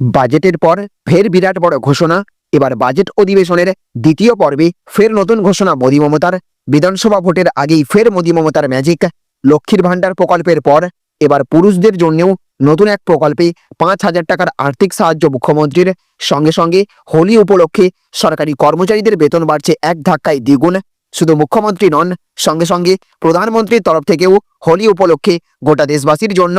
বাজেটের পর ফের বিরাট বড় ঘোষণা। এবার বাজেট অধিবেশনের দ্বিতীয় পর্বে ফের নতুন ঘোষণা মোদী মমতার। বিধানসভা ভোটের আগেই ফের মোদী মমতার ম্যাজিক লক্ষ্মীর ভাণ্ডার প্রকল্পের পর এবার পুরুষদের জন্যও নতুন এক প্রকল্পে পাঁচ হাজার টাকার আর্থিক সাহায্য মুখ্যমন্ত্রীর। সঙ্গে সঙ্গে হোলি উপলক্ষে সরকারি কর্মচারীদের বেতন বাড়ছে এক ধাক্কায় দ্বিগুণ। শুধু মুখ্যমন্ত্রী নন, সঙ্গে সঙ্গে প্রধানমন্ত্রীর তরফ থেকেও হোলি উপলক্ষে গোটা দেশবাসীর জন্য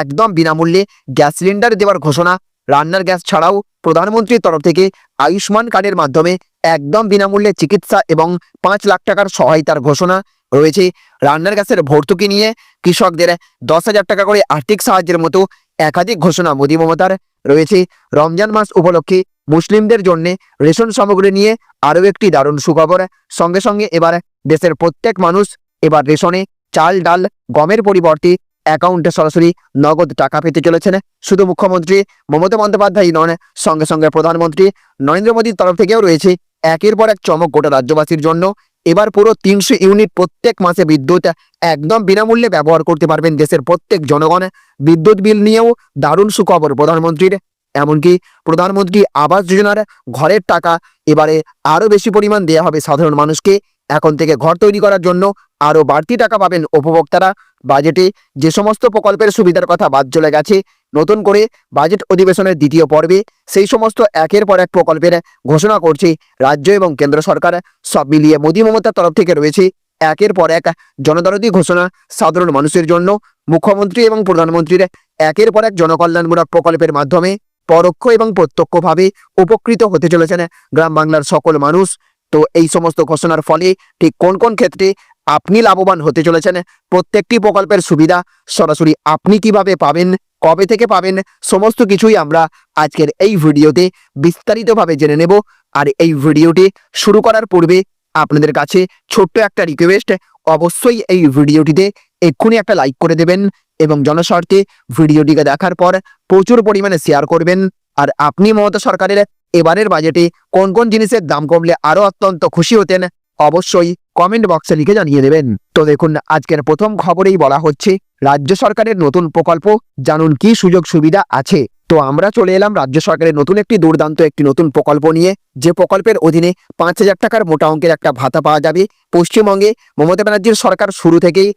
একদম বিনামূল্যে গ্যাস সিলিন্ডার দেওয়ার ঘোষণা রান্নার গ্যাস ছাড়াও প্রধানমন্ত্রীর তরফ থেকে আয়ুষ্মান কার্ডের মাধ্যমে একদম বিনামূল্যে চিকিৎসা এবং পাঁচ লাখ টাকার সহায়তার ঘোষণা রয়েছে। রান্নার গ্যাসের ভর্তুকি নিয়ে কৃষকদের দশ হাজার টাকা করে আর্থিক সাহায্যের মতো একাধিক ঘোষণা মোদী মমতার রয়েছে। রমজান মাস উপলক্ষে মুসলিমদের জন্য রেশন সামগ্রী নিয়ে আরও একটি দারুণ সুখবর। সঙ্গে সঙ্গে এবার দেশের প্রত্যেক মানুষ এবার রেশনে চাল, ডাল, গমের পরিবর্তে অ্যাকাউন্টে সরাসরি নগদ টাকা পেতে চলেছেন। শুধু মুখ্যমন্ত্রী মমতা বন্দ্যোপাধ্যায় নন, সঙ্গে সঙ্গে প্রধানমন্ত্রী নরেন্দ্র মোদীর তরফ থেকেও রয়েছে একের পর এক চমক গোটা রাজ্যবাসীর জন্য। এবার পুরো তিনশো ইউনিট প্রত্যেক মাসে বিদ্যুৎ একদম বিনামূল্যে ব্যবহার করতে পারবেন দেশের প্রত্যেক জনগণ। বিদ্যুৎ বিল নিয়েও দারুণ সুখবর প্রধানমন্ত্রীর। এমনকি প্রধানমন্ত্রী আবাস যোজনার ঘরের টাকা এবারে আরও বেশি পরিমাণ দেওয়া হবে সাধারণ মানুষকে। এখন থেকে ঘর তৈরি করার জন্য আরও বাড়তি টাকা পাবেন উপভোক্তারা। বাজেটে যে সমস্ত প্রকল্পের সুবিধার কথা বাদ চলে গেছে, নতুন করে বাজেট অধিবেশনের দ্বিতীয় পর্বে সেই সমস্ত একের পর এক প্রকল্পের ঘোষণা করছে রাজ্য এবং কেন্দ্র সরকার। সব মিলিয়ে মোদী মমতার তরফ থেকে রয়েছে একের পর এক জনদরদি ঘোষণা সাধারণ মানুষের জন্য। মুখ্যমন্ত্রী এবং প্রধানমন্ত্রীর একের পর এক জনকল্যাণমূলক প্রকল্পের মাধ্যমে পরোক্ষ এবং প্রত্যক্ষভাবে উপকৃত হতে চলেছেন গ্রাম বাংলার সকল মানুষ। তো এই সমস্ত ঘোষণার ফলে ঠিক কোন কোন ক্ষেত্রে আপনি লাভবান হতে চলেছেন, প্রত্যেকটি প্রকল্পের সুবিধা সরাসরি আপনি কীভাবে পাবেন, কবে থেকে পাবেন, সমস্ত কিছুই আমরা আজকের এই ভিডিওতে বিস্তারিতভাবে জেনে নেব। আর এই ভিডিওটি শুরু করার পূর্বে আপনাদের কাছে ছোট্ট একটা রিকোয়েস্ট অবশ্যই এই ভিডিওটিতে এক্ষুনি একটা লাইক করে দেবেন এবং জনস্বার্থে ভিডিওটিকে দেখার পর প্রচুর পরিমাণে শেয়ার করবেন। আর আপনি মমতা সরকারের এবারের বাজেটে কোন কোন জিনিসের দাম কমলে আরও অত্যন্ত খুশি হতেন, অবশ্যই কমেন্ট বক্সে লিখে জানিয়ে দেবেন। তো দেখুন, আজকের প্রথম খবরেই বলা হচ্ছে, রাজ্য সরকারের নতুন প্রকল্প, জানুন কি সুযোগ সুবিধা আছে। তো আমরা চলে এলাম রাজ্য সরকারের নতুন একটি দুর্দান্ত একটি নতুন প্রকল্প নিয়ে। যে প্রকল্পের অধীনে পাঁচ হাজার টাকার মোটা অঙ্কের একটা ভাতা পাওয়া যাবে। পশ্চিমবঙ্গে মমতা ব্যানার্জির সরকার শুরু থেকেই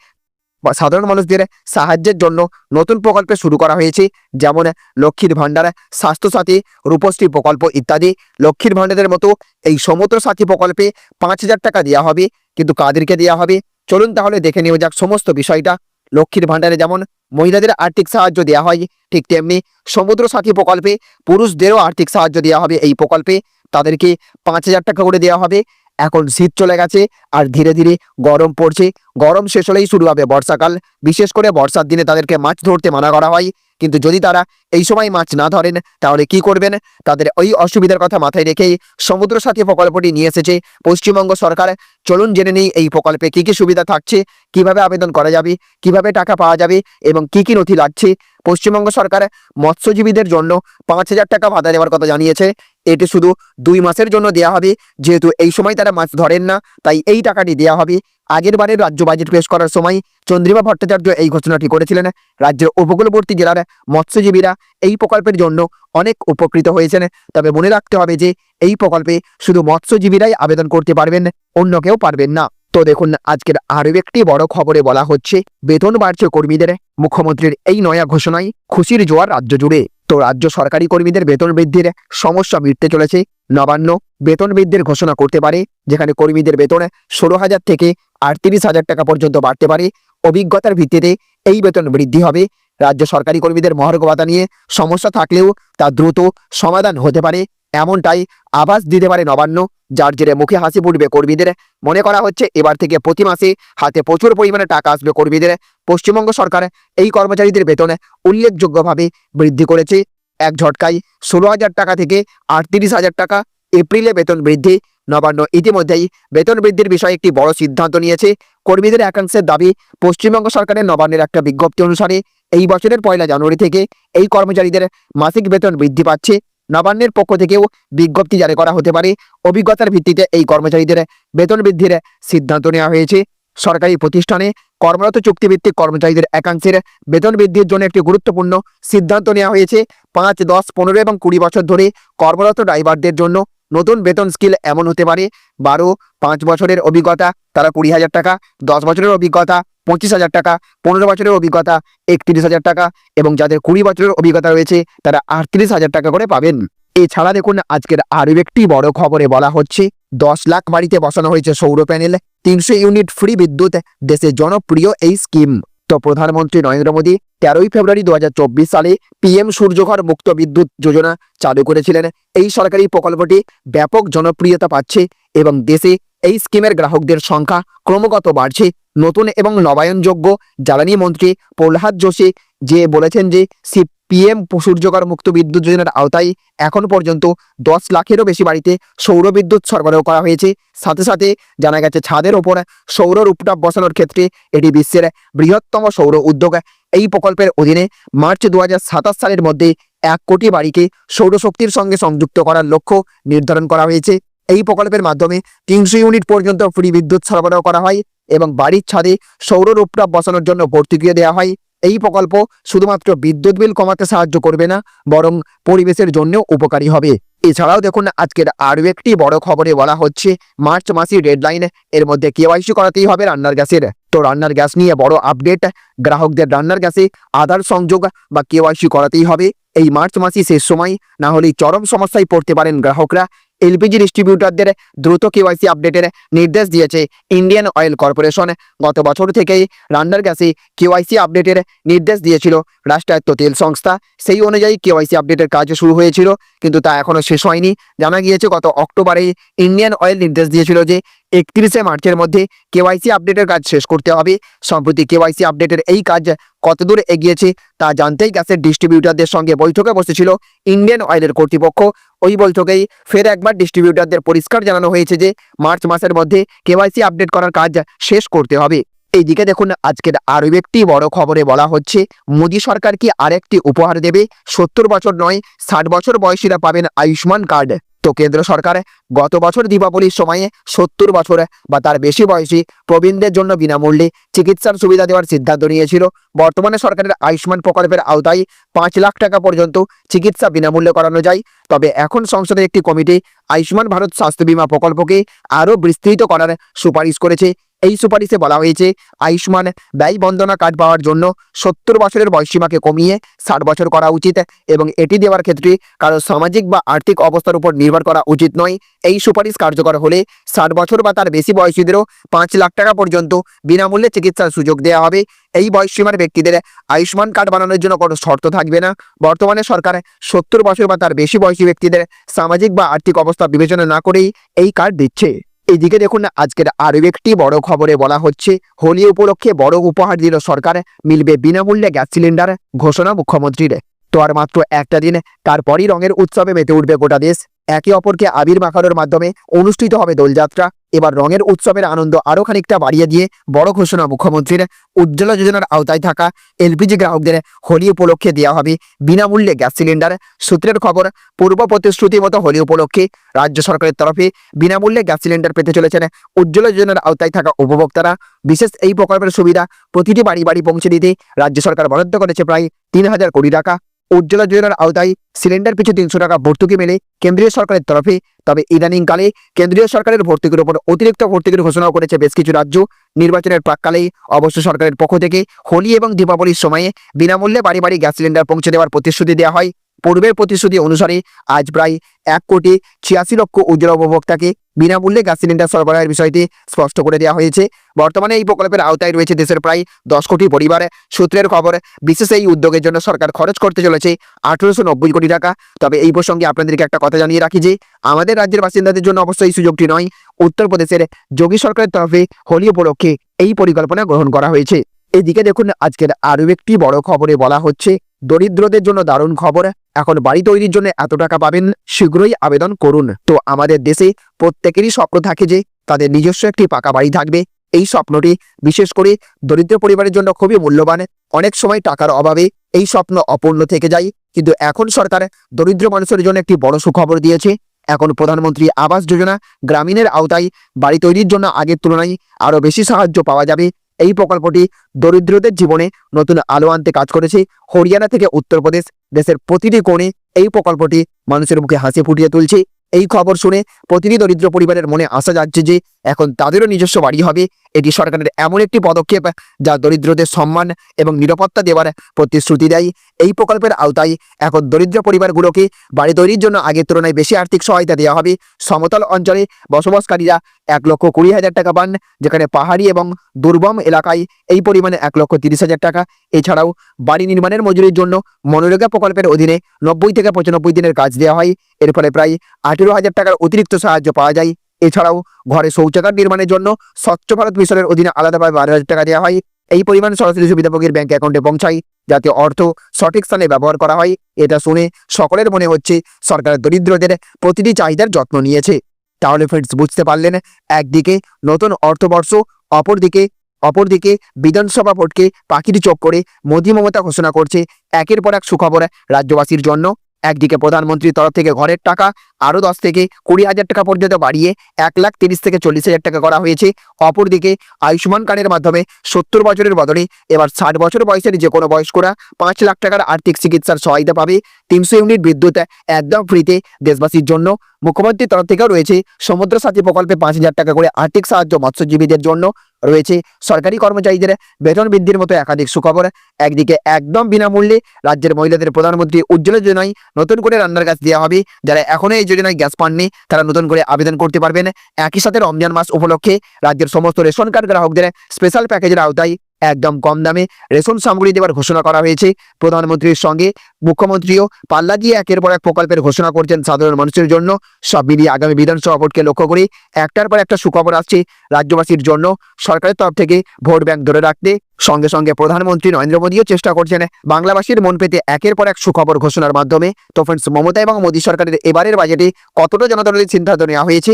সাধারণ মানুষদের সাহায্যের জন্য নতুন প্রকল্প শুরু করা হয়েছে, যেমন লক্ষ্মীর ভাণ্ডার, স্বাস্থ্যসাথী, রূপশ্রী প্রকল্প ইত্যাদি। লক্ষ্মীর ভাণ্ডারের মতো এই সমুদ্র সাথী প্রকল্পে পাঁচ হাজার টাকা দেওয়া হবে, কিন্তু কাদেরকে দেওয়া হবে? চলুন তাহলে দেখে নেওয়া যাক সমস্ত বিষয়টা। লক্ষ্মীর ভাণ্ডারে যেমন মহিলাদের আর্থিক সাহায্য দেওয়া হয়, ঠিক তেমনি সমুদ্র সাথী প্রকল্পে পুরুষদেরও আর্থিক সাহায্য দেওয়া হবে এই প্রকল্পে। তাদেরকে পাঁচ হাজার টাকা করে দেওয়া হবে। এখন শীত চলে গেছে আর ধীরে ধীরে গরম পড়ছে। গরম শেষ হলেই শুরু হবে বর্ষাকাল। বিশেষ করে বর্ষার দিনে তাদেরকে মাছ ধরতে মানা করা হয়। কিন্তু যদি তারা এই সময় মাছ না ধরেন, তাহলে কি করবেন? তাদের ওই অসুবিধার কথা মাথায় রেখেই সমুদ্র সাথী প্রকল্পটি নিয়ে এসেছে পশ্চিমবঙ্গ সরকার। চলুন জেনে নেই এই প্রকল্পে কি কি সুবিধা থাকছে, কীভাবে আবেদন করা যাবে, কীভাবে টাকা পাওয়া যাবে এবং কি কি নথি লাগছে? পশ্চিমবঙ্গ সরকার মৎস্যজীবীদের জন্য পাঁচ হাজার টাকা ভাতা দেওয়ার কথা জানিয়েছে। এটি শুধু দুই মাসের জন্য দেওয়া হবে। যেহেতু এই সময় তারা মাছ ধরেন না, তাই এই টাকাটি দেওয়া হবে। আগের বারের রাজ্য বাজেট পেশ করার সময় চন্দ্রিমা ভট্টাচার্য এই ঘোষণাটি করেছিলেন। রাজ্যের উপকূলবর্তী জেলার মৎস্যজীবীরা এই প্রকল্পের জন্য অনেক উপকৃত হয়েছেন। তবে মনে রাখতে হবে যে, এই প্রকল্পে শুধু মৎস্যজীবীরাই আবেদন করতে পারবেন, অন্য কেউ পারবেন না। তো দেখুন, আজকের আরও একটি বড় খবরে বলা হচ্ছে, বেতন বাড়ছে কর্মীদের। মুখ্যমন্ত্রীর এই নয়া ঘোষণায় খুশির জোয়ার রাজ্য জুড়ে। তো রাজ্য সরকারি কর্মীদের বেতন বৃদ্ধির সমস্যা মিটতে চলেছে। নবান্ন বেতন বৃদ্ধির ঘোষণা করতে পারে, যেখানে কর্মীদের বেতন ষোলো হাজার থেকে আটত্রিশ হাজার টাকা পর্যন্ত বাড়তে পারে। অভিজ্ঞতার ভিত্তিতে এই বেতন বৃদ্ধি হবে। রাজ্য সরকারি কর্মীদের মহার্ঘ ভাতা নিয়ে সমস্যা থাকলেও তা দ্রুত সমাধান হতে পারে। এমনটাই আভাস দিতে পারে নবান্ন, যার জেরে মুখে হাসি ফুটবে কর্মীদের। মনে করা হচ্ছে, এবার থেকে প্রতি মাসে হাতে প্রচুর পরিমাণে টাকা আসবে কর্মীদের। পশ্চিমবঙ্গ সরকার এই কর্মচারীদের বেতনে উল্লেখযোগ্যভাবে বৃদ্ধি করেছে। এক ঝটকায় ষোলো হাজার টাকা থেকে আটত্রিশ হাজার টাকা এপ্রিলে বেতন বৃদ্ধি। নবান্ন ইতিমধ্যেই বেতন বৃদ্ধির বিষয়ে একটি বড় সিদ্ধান্ত নিয়েছে। কর্মীদের একাংশের দাবি, পশ্চিমবঙ্গ সরকারের নবান্নের একটা বিজ্ঞপ্তি অনুসারে এই বছরের পয়লা জানুয়ারি থেকে এই কর্মচারীদের মাসিক বেতন বৃদ্ধি পাচ্ছে। নবান্নের পক্ষ থেকেও বিজ্ঞপ্তি জারি করা হতে পারে। অভিজ্ঞতার ভিত্তিতে এই কর্মচারীদের বেতন বৃদ্ধির সিদ্ধান্ত নেওয়া হয়েছে। সরকারি প্রতিষ্ঠানে কর্মরত চুক্তিভিত্তিক কর্মচারীদের একাংশের বেতন বৃদ্ধির জন্য একটি গুরুত্বপূর্ণ সিদ্ধান্ত নেওয়া হয়েছে। পাঁচ, দশ, পনেরো এবং কুড়ি বছর ধরে কর্মরত ড্রাইভারদের জন্য নতুন বেতন স্কিল এমন হতে পারে। বারো, পাঁচ বছরের অভিজ্ঞতা, তারা কুড়ি হাজার টাকা, দশ বছরের অভিজ্ঞতা পঁচিশ হাজার টাকা, পনেরো বছরের অভিজ্ঞতা একত্রিশ হাজার টাকা এবং যাদের কুড়ি বছরের অভিজ্ঞতা রয়েছে, তারা আটত্রিশ হাজার টাকা করে পাবেন। এছাড়া দেখুন, আজকের আরও একটি বড় খবরে বলা হচ্ছে, দশ লাখ বাড়িতে বসানো হয়েছে সৌর প্যানেল, তিনশো ইউনিট ফ্রি বিদ্যুৎ দেশের জনপ্রিয় এই স্কিম। তো প্রধানমন্ত্রী নরেন্দ্র মোদী তেরোই ফেব্রুয়ারি দু হাজার চব্বিশ সালে পিএম সূর্যঘর মুক্ত বিদ্যুৎ যোজনা চালু করেছিলেন। এই সরকারি প্রকল্পটি ব্যাপক জনপ্রিয়তা পাচ্ছে এবং দেশে এই স্কিমের গ্রাহকদের সংখ্যা ক্রমাগত বাড়ছে। নতুন এবং নবায়নযোগ্য জ্বালানি মন্ত্রী প্রহ্লাদ যোশী যে বলেছেন যে সি পিএম সূর্যঘর মুক্ত বিদ্যুৎ যোজনার আওতায় এখন পর্যন্ত দশ লাখেরও বেশি বাড়িতে সৌর বিদ্যুৎ সরবরাহ করা হয়েছে। সাথে সাথে জানা গেছে ছাদের ওপর সৌর রূপটপ বসানোর ক্ষেত্রে এটি বিশ্বের বৃহত্তম সৌর উদ্যোগ। এই প্রকল্পের অধীনে মার্চ দু হাজার সাতাশ সালের মধ্যে এক কোটি বাড়িকে সৌরশক্তির সঙ্গে সংযুক্ত করার লক্ষ্য নির্ধারণ করা হয়েছে। এই প্রকল্পের মাধ্যমে তিনশো ইউনিট পর্যন্ত ফ্রি বিদ্যুৎ সরবরাহ করা হয় এবং বাড়ির ছাদে সৌর রূপটপ বসানোর জন্য ভর্তুকিও দেওয়া হয়। এই প্রকল্প শুধুমাত্র বিদ্যুৎ বিল কমাতে সাহায্য করবে না, বরং পরিবেশের জন্যও উপকারী হবে। এছাড়াও দেখুন, আজকের আরও একটি বড় খবরে বলা হচ্ছে, মার্চ মাসের ডেডলাইন এর মধ্যে কেওয়াইসি করাতেই হবে রান্নার গ্যাসের। তো রান্নার গ্যাস নিয়ে বড় আপডেট গ্রাহকদের রান্নার গ্যাসে আধার সংযোগ বা কেওয়াইসি করাতেই হবে। এই মার্চ মাসই শেষ সময়, না হলেই চরম সমস্যায় পড়তে পারেন গ্রাহকরা। এলপিজি ডিস্ট্রিবিউটরদের দ্রুত কেওয়াইসি আপডেটের নির্দেশ দিয়েছে ইন্ডিয়ান অয়েল কর্পোরেশন। গত বছর থেকেই রান্নার গ্যাসে কেওয়াইসি আপডেটের নির্দেশ দিয়েছিল রাষ্ট্রায়ত্ত তেল সংস্থা। সেই অনুযায়ী কেওয়াইসি আপডেটের কাজ শুরু হয়েছিল, কিন্তু তা এখনও শেষ হয়নি। জানা গিয়েছে, গত অক্টোবরে ইন্ডিয়ান অয়েল নির্দেশ দিয়েছিল যে একত্রিশে মার্চের মধ্যে কেওয়াইসি আপডেটের কাজ শেষ করতে হবে। সম্প্রতি কেওয়াইসি আপডেটের এই কাজ কতদূর এগিয়েছে তা জানতেই গ্যাসের ডিস্ট্রিবিউটরদের সঙ্গে বৈঠকে বসেছিল ইন্ডিয়ান অয়েলের কর্তৃপক্ষ। ওই বৈঠকেই ফের একবার ডিস্ট্রিবিউটারদের পরিষ্কার জানানো হয়েছে যে মার্চ মাসের মধ্যে কেওয়াইসি আপডেট করার কাজ শেষ করতে হবে। এইদিকে দেখুন, আজকের আরও একটি বড় খবরে বলা হচ্ছে, মোদী সরকার কি আরেকটি উপহার দেবে? সত্তর বছর নয়, ষাট বছর বয়সীরা পাবেন আয়ুষ্মান কার্ড। তো কেন্দ্র সরকার গত বছর দীপাবলির সময়ে সত্তর বছর বা তার বেশি বয়সী প্রবীণদের জন্য বিনামূল্যে চিকিৎসার সুবিধা দেওয়ার সিদ্ধান্ত নিয়েছিল। বর্তমানে সরকারের আয়ুষ্মান প্রকল্পের আওতায় পাঁচ লাখ টাকা পর্যন্ত চিকিৎসা বিনামূল্যে করানো যায়। তবে এখন সংসদের একটি কমিটি আয়ুষ্মান ভারত স্বাস্থ্য বিমা প্রকল্পকে আরও বিস্তৃত করার সুপারিশ করেছে এই সুপারিশে বলা হয়েছে, আয়ুষ্মান ব্যয় বন্দনা কার্ড পাওয়ার জন্য সত্তর বছরের বয়সীমাকে কমিয়ে ষাট বছর করা উচিত এবং এটি দেওয়ার ক্ষেত্রে কারও সামাজিক বা আর্থিক অবস্থার উপর নির্ভর করা উচিত নয়। এই সুপারিশ কার্যকর হলে ষাট বছর বা তার বেশি বয়সীদেরও পাঁচ লাখ টাকা পর্যন্ত বিনামূল্যে চিকিৎসার সুযোগ দেওয়া হবে। এই বয়সীমার ব্যক্তিদের আয়ুষ্মান কার্ড বানানোর জন্য কোনো শর্ত থাকবে না। বর্তমানে সরকার সত্তর বছর বা তার বেশি বয়সী ব্যক্তিদের সামাজিক বা আর্থিক অবস্থা বিবেচনা না করেই এই কার্ড দিচ্ছে। এদিকে দেখুন আজকের আরও একটি বড় খবরে বলা হচ্ছে, হোলি উপলক্ষে বড় উপহার দিল সরকার, মিলবে বিনামূল্যে গ্যাস সিলিন্ডার, ঘোষণা মুখ্যমন্ত্রীর। তো আর মাত্র একটা দিন, তারপরই রঙের উৎসবে মেতে উঠবে গোটা দেশ। একে অপরকে আবির মাখানোর মাধ্যমে অনুষ্ঠিত হবে দোলযাত্রা। এবার রঙের উৎসবের আনন্দ আরও খানিকটা বাড়িয়ে দিয়ে বড় ঘোষণা মুখ্যমন্ত্রীর উজ্জ্বলা যোজনার আওতায় থাকা এলপিজি গ্রাহকদের হোলি উপলক্ষে দেওয়া হবে বিনামূল্যে গ্যাস সিলিন্ডার। সূত্রের খবর, পূর্ব প্রতিশ্রুতি মতো হোলি উপলক্ষে রাজ্য সরকারের তরফে বিনামূল্যে গ্যাস সিলিন্ডার পেতে চলেছেন উজ্জ্বলা যোজনার আওতায় থাকা উপভোক্তারা। বিশেষ এই প্রকল্পের সুবিধা প্রতিটি বাড়ি বাড়ি পৌঁছে দিতে রাজ্য সরকার বরাদ্দ করেছে প্রায় তিন হাজার কোটি টাকা। উজ্জ্বলা যোজনার আওতায় সিলিন্ডার পিছু তিনশো টাকা ভর্তুকি মেলে কেন্দ্রীয় সরকারের তরফে। তবে ইদানিংকালে কেন্দ্রীয় সরকারের ভর্তুকির উপর অতিরিক্ত ভর্তুকির ঘোষণাও করেছে বেশ কিছু রাজ্য। নির্বাচনের প্রাককালে অবশ্য সরকারের পক্ষ থেকে হোলি এবং দীপাবলির সময়ে বিনামূল্যে বাড়ি বাড়ি গ্যাস সিলিন্ডার পৌঁছে দেওয়ার প্রতিশ্রুতি দেওয়া হয়। পূর্বের প্রতিশ্রুতি অনুসারে আজ প্রায় এক কোটি ছিয়াশি লক্ষ উজ্জ্বল উপভোক্তাকে বিনামূল্যে গ্যাস সিলিন্ডার সরবরাহের বিষয়টি স্পষ্ট করে দেওয়া হয়েছে। বর্তমানে এই প্রকল্পের আওতায় রয়েছে দেশের প্রায় দশ কোটি পরিবার। সূত্রের খবর, বিশেষ এই উদ্যোগের জন্য সরকার খরচ করতে চলেছে আঠেরোশো নব্বই কোটি টাকা। তবে এই প্রসঙ্গে আপনাদেরকে একটা কথা জানিয়ে রাখি যে, আমাদের রাজ্যের বাসিন্দাদের জন্য অবশ্যই সুযোগটি নয়। উত্তরপ্রদেশের যোগী সরকারের তরফে হোলি উপলক্ষে এই পরিকল্পনা গ্রহণ করা হয়েছে। এদিকে দেখুন, আজকের আরও একটি বড় খবরে বলা হচ্ছে দরিদ্রদের জন্য দারুণ খবর। এখন বাড়ি তৈরির জন্য এত টাকা পাবেন, শীঘ্রই আবেদন করুন। তো আমাদের দেশে প্রত্যেকেরই স্বপ্ন থাকে যে তাদের নিজস্ব একটি পাকা বাড়ি থাকবে। এই স্বপ্নটি বিশেষ করে দরিদ্র পরিবারের জন্য খুবই মূল্যবান। অনেক সময় টাকার অভাবে এই স্বপ্ন অপূর্ণ থেকে যায়। কিন্তু এখন সরকার দরিদ্র মানুষের জন্য একটি বড় সুখবর দিয়েছে। এখন প্রধানমন্ত্রী আবাস যোজনা গ্রামীণের আওতায় বাড়ি তৈরির জন্য আগের তুলনায় আরও বেশি সাহায্য পাওয়া যাবে। এই প্রকল্পটি দরিদ্রদের জীবনে নতুন আলো আনতে কাজ করেছে। হরিয়ানা থেকে উত্তরপ্রদেশ দেশের প্রতিটি কোণে এই প্রকল্পটি মানুষের মুখে হাসি ফুটিয়ে তুলছে। এই খবর শুনে প্রতিটি দরিদ্র পরিবারের মনে আশা যাচ্ছে যে এখন তাদেরও নিজস্ব বাড়ি হবে। এটি সরকারের এমন একটি পদক্ষেপ যা দরিদ্রদের সম্মান এবং নিরাপত্তা দেওয়ার প্রতিশ্রুতি দেয়। এই প্রকল্পের আওতায় এখন দরিদ্র পরিবারগুলোকে বাড়ি তৈরির জন্য আগের তুলনায় বেশি আর্থিক সহায়তা দেওয়া হবে। সমতল অঞ্চলে বসবাসকারীরা এক লক্ষ কুড়ি হাজার টাকা পান, যেখানে পাহাড়ি এবং দুর্গম এলাকায় এই পরিমাণে এক লক্ষ তিরিশ হাজার টাকা। এছাড়াও বাড়ি নির্মাণের মজুরির জন্য মনরেগা প্রকল্পের অধীনে নব্বই থেকে পঁচানব্বই দিনের কাজ দেওয়া হয়। এর ফলে প্রায় আঠেরো হাজার টাকার অতিরিক্ত সাহায্য পাওয়া যায়। এছাড়াও ঘরে শৌচাগার নির্মাণের জন্য স্বচ্ছ ভারত মিশনের অধীনে আলাদাভাবে বারো হাজার টাকা দেওয়া হয়। এই পরিমাণ সরাসরি সুবিধাভোগীর ব্যাংক অ্যাকাউন্টে পৌঁছায়, যাতে অর্থ সঠিক স্থানে ব্যবহার করা হয়। এটা শুনে সকলের মনে হচ্ছে সরকার দরিদ্রদের প্রতিটি চাহিদার যত্ন নিয়েছে। তাহলে ফ্রেন্ডস বুঝতে পারলেন, একদিকে নতুন অর্থবর্ষ, অপরদিকে অপরদিকে বিধানসভা ভোটকে পাখির চোখ করে মোদী মমতা ঘোষণা করছে। একের পর এক সুখবর রাজ্যবাসীর জন্য। একদিকে প্রধানমন্ত্রীর তরফ থেকে ঘরের টাকা, আরও দশ থেকে কুড়ি হাজার টাকা পর্যন্ত বাড়িয়ে এক লাখ তিরিশ থেকে চল্লিশ হাজার টাকা করা হয়েছে। অপরদিকে আয়ুষ্মান কার্ডের মাধ্যমে সত্তর বছরের বদলে এবার ষাট বছর বয়সের যে কোনো বয়স্করা পাঁচ লাখ টাকার আর্থিক চিকিৎসার সহায়তা পাবে। তিনশো ইউনিট বিদ্যুৎ একদম ফ্রিতে দেশবাসীর জন্য। মুখ্যমন্ত্রীর তরফ থেকেও রয়েছে সমুদ্র সাথী প্রকল্পে পাঁচ হাজার টাকা করে আর্থিক সাহায্য মৎস্যজীবীদের জন্য। রয়েছে। সরকারি কর্মচারীদের বেতন বৃদ্ধির মতো একাধিক সুখবর। একদিকে একদম বিনামূল্যে রাজ্যের মহিলাদের প্রধানমন্ত্রী উজ্জ্বল যোজনায় নতুন করে রান্নার গ্যাস দেওয়া হবে। যারা এখনও এই যোজনায় গ্যাস পাননি, তারা নতুন করে আবেদন করতে পারবেন। একই সাথে রমজান মাস উপলক্ষে রাজ্যের সমস্ত রেশন কার্ড গ্রাহকদের স্পেশাল প্যাকেজের আওতায় একদম কম দামে রেশন সামগ্রী দেওয়ার ঘোষণা করা হয়েছে। প্রধানমন্ত্রীর সঙ্গে মুখ্যমন্ত্রীও পাল্লা দিয়ে একের পর এক প্রকল্পের ঘোষণা করছেন সাধারণ মানুষের জন্য। সব মিলিয়ে আগামী বিধানসভা ভোটকে লক্ষ্য করে একটার পর একটা সুখবর আসছে রাজ্যবাসীর জন্য। সরকারের তরফ থেকে ভোট ব্যাংক ধরে রাখতে সঙ্গে সঙ্গে প্রধানমন্ত্রী নরেন্দ্র মোদীও চেষ্টা করছেন। বাংলাবাসীর মন পেতে একের পর এক সুখবর ঘোষণার মাধ্যমে। তো ফ্রেন্ডস মমতা এবং মোদী সরকারের এবারের বাজেটে কতটা জনদলের সিদ্ধান্ত নেওয়া হয়েছে?